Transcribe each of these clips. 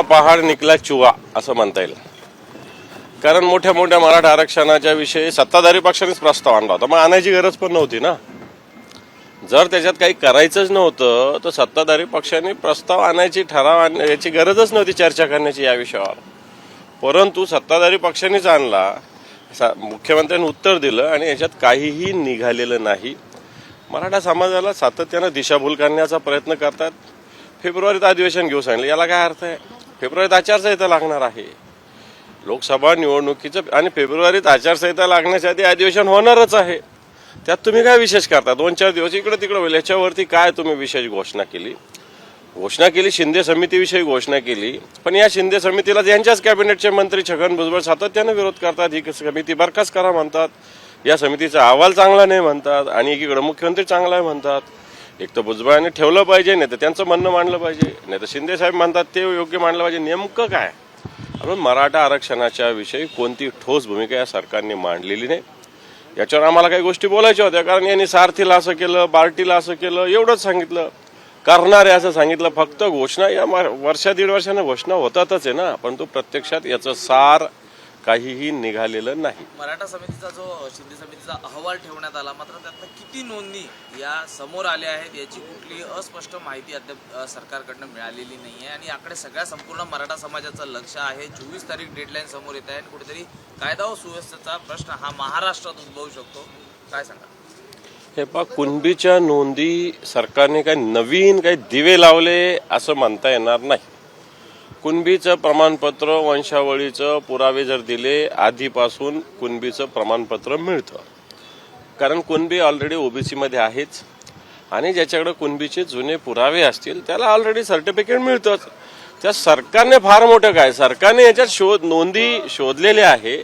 पहाड निकला चुवा असं म्हणता येईल. कारण मोठ्या मोठ्या मराठा आरक्षणाच्या विषयी सत्ताधारी पक्षानेच प्रस्ताव आणला होता. मग आणायची गरज पण नव्हती ना. जर त्याच्यात काही करायचंच नव्हतं तर सत्ताधारी पक्षाने प्रस्ताव आणायची ठराव याची गरजच नव्हती चर्चा करण्याची या विषयावर. परंतु सत्ताधारी पक्षानेच आणला मुख्यमंत्र्यांनी उत्तर दिलं आणि याच्यात काहीही निघालेलं नाही. मराठा समाजाला सातत्यानं दिशाभूल करण्याचा प्रयत्न करतात. फेब्रुवारीत अधिवेशन घेऊ सांगितलं. याला काय अर्थ आहे? फेब्रुवारीत आचारसंहिता लागणार आहे. लोकसभा निवडणुकीचं आणि फेब्रुवारीत आचारसंहिता लागण्याच्या आधी अधिवेशन होणारच आहे. त्यात तुम्ही काय विशेष करता? दोन चार दिवस इकडे तिकडे होईल. याच्यावरती काय तुम्ही विशेष घोषणा केली? घोषणा केली शिंदे समितीविषयी घोषणा केली. पण या शिंदे समितीला यांच्याच कॅबिनेटचे मंत्री छगन भुजबळ सातत्यानं विरोध करतात ही समिती बरखास्त करा म्हणतात. या समितीचा अहवाल चांगला नाही म्हणतात आणि एकीकडे मुख्यमंत्री चांगला आहे म्हणतात. एक तर भुजबळांनी ठेवलं पाहिजे नाही तर त्यांचं म्हणणं मांडलं पाहिजे. नाही तर शिंदे साहेब म्हणतात ते योग्य मांडलं पाहिजे. नेमकं काय? म्हणून मराठा आरक्षणाच्या विषयी कोणती ठोस भूमिका या सरकारने मांडलेली नाही? याच्यावर आम्हाला काही गोष्टी बोलायच्या होत्या. कारण यांनी सारथीला असं केलं बार्टीला असं केलं एवढंच सांगितलं. करणारे असं सांगितलं. फक्त घोषणा या वर्षा दीड वर्षानं घोषणा होतातच आहे ना. परंतु प्रत्यक्षात याचं सार काहीही निघालेलं नाही. मराठा समितीचा जो शिंदे समितीचा अहवाल ठेवण्यात आला मात्र त्यातनं किती नोंदणी या समोर आल्या आहेत याची कुठली अस्पष्ट माहिती अद्याप सरकारकडनं मिळालेली नाही आहे आणि याकडे सगळ्या संपूर्ण मराठा समाजाचं लक्ष आहे. चोवीस तारीख डेडलाईन समोर येत आहे आणि कुठेतरी कायदा व सुव्यवस्थेचा प्रश्न हा महाराष्ट्रात उद्भवू शकतो. काय सांगा हे पहा कुणबीच्या नोंदी सरकारने काही नवीन काही दिवे लावले असं म्हणता येणार नाही. कुणबीचं प्रमाणपत्र वंशावळीचं पुरावे जर दिले आधीपासून कुणबीचं प्रमाणपत्र मिळतं. कारण कुणबी ऑलरेडी ओबीसीमध्ये आहेच. आणि ज्याच्याकडे कुणबीचे जुने पुरावे असतील त्याला ऑलरेडी सर्टिफिकेट मिळतंच. त्या सरकारने फार मोठं काय? सरकारने याच्यात शोध नोंदी शोधलेल्या आहे.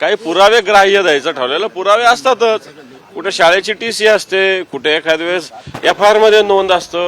काही पुरावे ग्राह्य द्यायचं ठरवलेलं पुरावे असतातच. कुठे शाळेची टी सी असते कुठे एखाद्या वेळेस एफ आय आरमध्ये नोंद असतं.